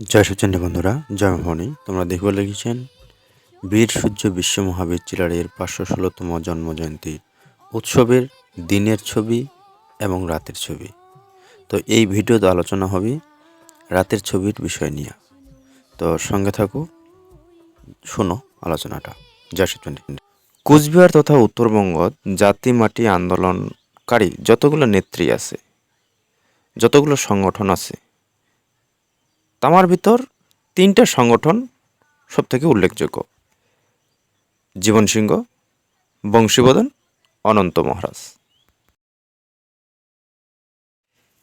জয় সচন্ডী বন্ধুরা, জয় ভবানী। তোমরা দেখবে লিখেছেন, বীর সূর্য বিশ্ব মহাবীর চিলারের পাঁচশো ষোলোতম জন্মজয়ন্তী উৎসবের দিনের ছবি এবং রাতের ছবি। তো এই ভিডিওতে আলোচনা হবে রাতের ছবির বিষয় নিয়ে। তো সঙ্গে থাকো, শোনো আলোচনাটা। জয় সচন্ডী কুচবিহার তথা উত্তরবঙ্গ জাতি মাটি আন্দোলনকারী যতগুলো নেত্রী আছে, যতগুলো সংগঠন আছে তামার ভিতর তিনটা সংগঠন সব থেকে উল্লেখযোগ্য। জীবন সিংহ, বংশীবদন, অনন্ত মহারাজ।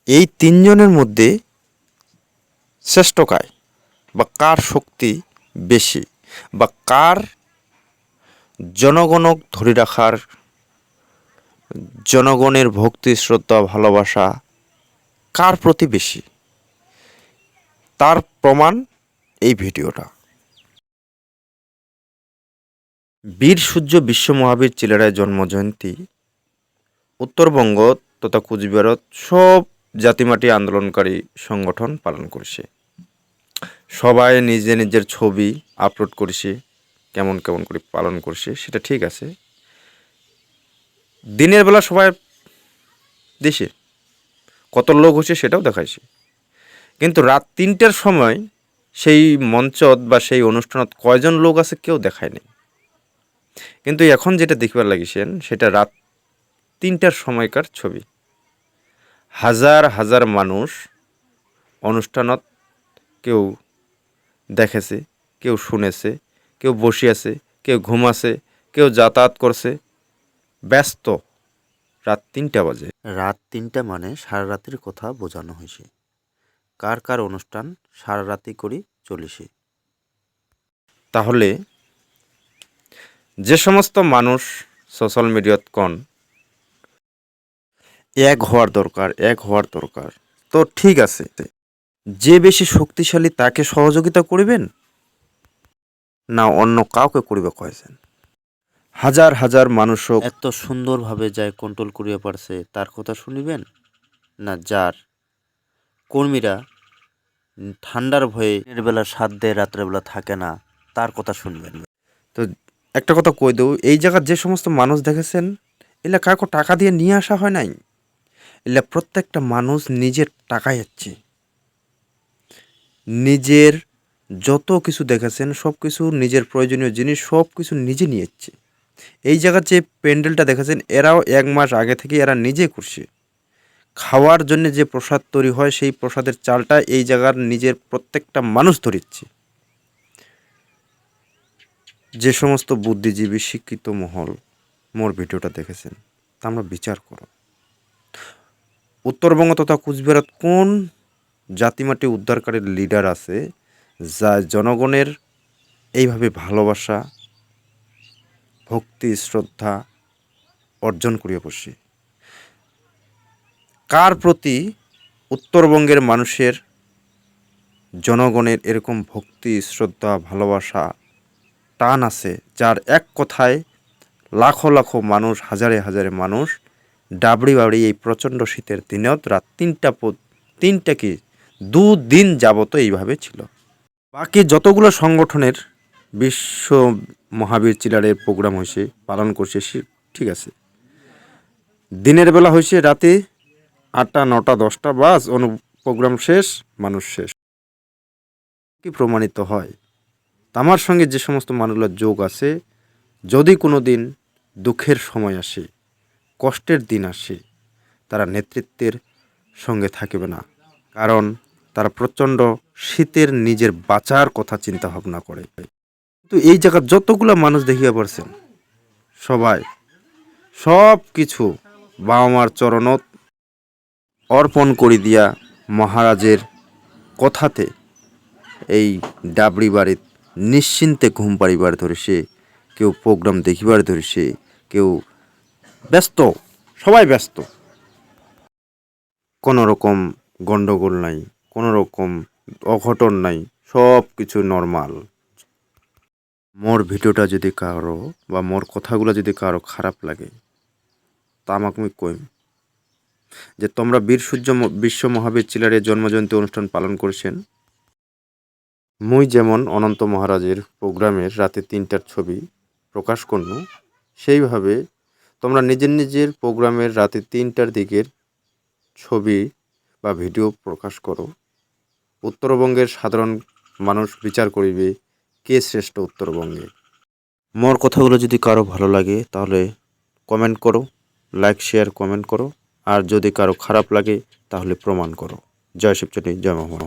এই তিনজনের মধ্যে শ্রেষ্ঠ কায় বা কার শক্তি বেশি বা কার জনগণক ধরে রাখার জনগণের ভক্তি, শ্রদ্ধা, ভালোবাসা কার প্রতি বেশি? তার প্রমাণ এই ভিডিওটা। বীর সূর্য বিশ্ব মহাবীর চিলেরায় জন্মজয়ন্তী উত্তরবঙ্গ তথা কুচবিহারত সব জাতিমাটি আন্দোলনকারী সংগঠন পালন করছে। সবাই নিজে নিজের ছবি আপলোড করছে, কেমন কেমন করে পালন করছে, সেটা ঠিক আছে। দিনের বেলা সবাই দেশে, কত লোক হচ্ছে সেটাও দেখাইছে। কিন্তু রাত তিনটার সময় সেই মঞ্চত বা সেই অনুষ্ঠানত কয়জন লোক আছে কেউ দেখায় দেখায়নি কিন্তু এখন যেটা দেখবার লাগিছেন, সেটা রাত তিনটার সময়কার ছবি। হাজার হাজার মানুষ অনুষ্ঠানত কেউ দেখেছে, কেউ শুনেছে, কেউ আছে কেউ ঘুমাছে, কেউ যাতায়াত করছে। ব্যস্ত রাত তিনটা বাজে। রাত তিনটা মানে সারা রাতের কথা বোঝানো হয়েছে। কার কার অনুষ্ঠান সারা রাতি করি চলিছে তাহলে যে সমস্ত মানুষ সোশ্যাল মিডিয়াত কন এক হওয়ার দরকার এক হওয়ার দরকার। তো ঠিক আছে যে বেশি শক্তিশালী তাকে সহযোগিতা করিবেন না অন্য কাউকে করিবে কয়েছেন। হাজার হাজার মানুষও এত সুন্দরভাবে যায় কন্ট্রোল করিয়া পারছে তার কথা শুনিবেন? না যার? কর্মীরা ঠান্ডার ভয়ে দিনের বেলা সাত দেয় রাত্রেবেলা থাকে না। তার কথা শুনবেন। তো একটা কথা কই দেব, এই জায়গার যে সমস্ত মানুষ দেখেছেন, এলা কাউকে টাকা দিয়ে নিয়ে আসা হয় নাই? এলা প্রত্যেকটা মানুষ নিজের টাকা যাচ্ছে। নিজের যত কিছু দেখেছেন, সব কিছু, নিজের প্রয়োজনীয় জিনিস, সব কিছু নিজে নিয়ে এই জায়গার যে প্যান্ডেলটা দেখেছেন, এরাও এক মাস আগে থেকে এরা নিজে করছে। খাওয়ার জন্য যে প্রসাদ তৈরি হয়, সেই প্রসাদের চালটা এই জায়গার নিজের প্রত্যেকটা মানুষ ধরিচ্ছে। যে সমস্ত বুদ্ধিজীবী শিক্ষিত মহল মোর ভিডিওটা দেখেছেন, তা আমরা বিচার করো উত্তরবঙ্গ তথা কুচবিহারত কোন জাতিমাটি উদ্ধারকারীর লিডার আছে, যা জনগণের এইভাবে ভালোবাসা, ভক্তি, শ্রদ্ধা অর্জন করিয়া বসে? কার প্রতি উত্তরবঙ্গের মানুষের জনগণের এরকম ভক্তি, শ্রদ্ধা, ভালোবাসা টান আছে, যার এক কথায় লাখো লাখো মানুষ, হাজারে হাজারে মানুষ ডাবড়ি বাবড়ি এই প্রচণ্ড শীতের দিনত রাত তিনটা তিনটা কি দুদিন যাবত এইভাবে ছিল। বাকি যতগুলো সংগঠনের বিশ্ব মহাবীর চিলারের প্রোগ্রাম হয়েছে, পালন করছে ঠিক আছে। দিনের বেলা হয়েছে রাতে আটটা, নটা, দশটা, বাস, অনু, প্রোগ্রাম শেষ, মানুষ শেষ। কি প্রমাণিত হয়? আমার সঙ্গে যে সমস্ত মানুষগুলোর যোগ আছে, যদি কোনো দিন দুঃখের সময় আসে, কষ্টের দিন আসে, তারা নেতৃত্বের সঙ্গে থাকবে না। কারণ তারা প্রচণ্ড শীতের নিজের বাঁচার কথা চিন্তা ভাবনা করে। কিন্তু এই জায়গার যতগুলো মানুষ দেখিয়া পড়ছেন সবাই সব কিছু বাবা মার চরণত অর্পণ করে দিয়া মহারাজের কথাতে এই ডাবড়ি বাড়িত নিশ্চিন্তে ঘুম পাড়িবার ধরেছে কেউ প্রোগ্রাম দেখিবার ধরেছে কেউ ব্যস্ত, সবাই ব্যস্ত। কোনো রকম গণ্ডগোল নাই কোনো রকম অঘটন নাই, সব কিছু নর্মাল মোর ভিডিওটা যদি কারও বা মোর কথাগুলো যদি কারও খারাপ লাগে, তা আমাকে আমি কইম। যে তোমরা বীর সূর্য বিশ্ব মহাবীর চিলারের জন্মজয়ন্তী অনুষ্ঠান পালন করছেন। মুই যেমন অনন্ত মহারাজের প্রোগ্রামের রাতে তিনটার ছবি প্রকাশ করনু, সেইভাবে তোমরা নিজের নিজের প্রোগ্রামের রাতে তিনটার দিকের ছবি বা ভিডিও প্রকাশ করো। উত্তরবঙ্গের সাধারণ মানুষ বিচার করিবে কে শ্রেষ্ঠ উত্তরবঙ্গে। মোর কথাগুলো যদি কারও ভালো লাগে তাহলে কমেন্ট করো লাইক শেয়ার কমেন্ট করো। আর যদি কারও খারাপ লাগে তাহলে প্রমাণ করো। জয় শিবচন্ডী জয় মহামানব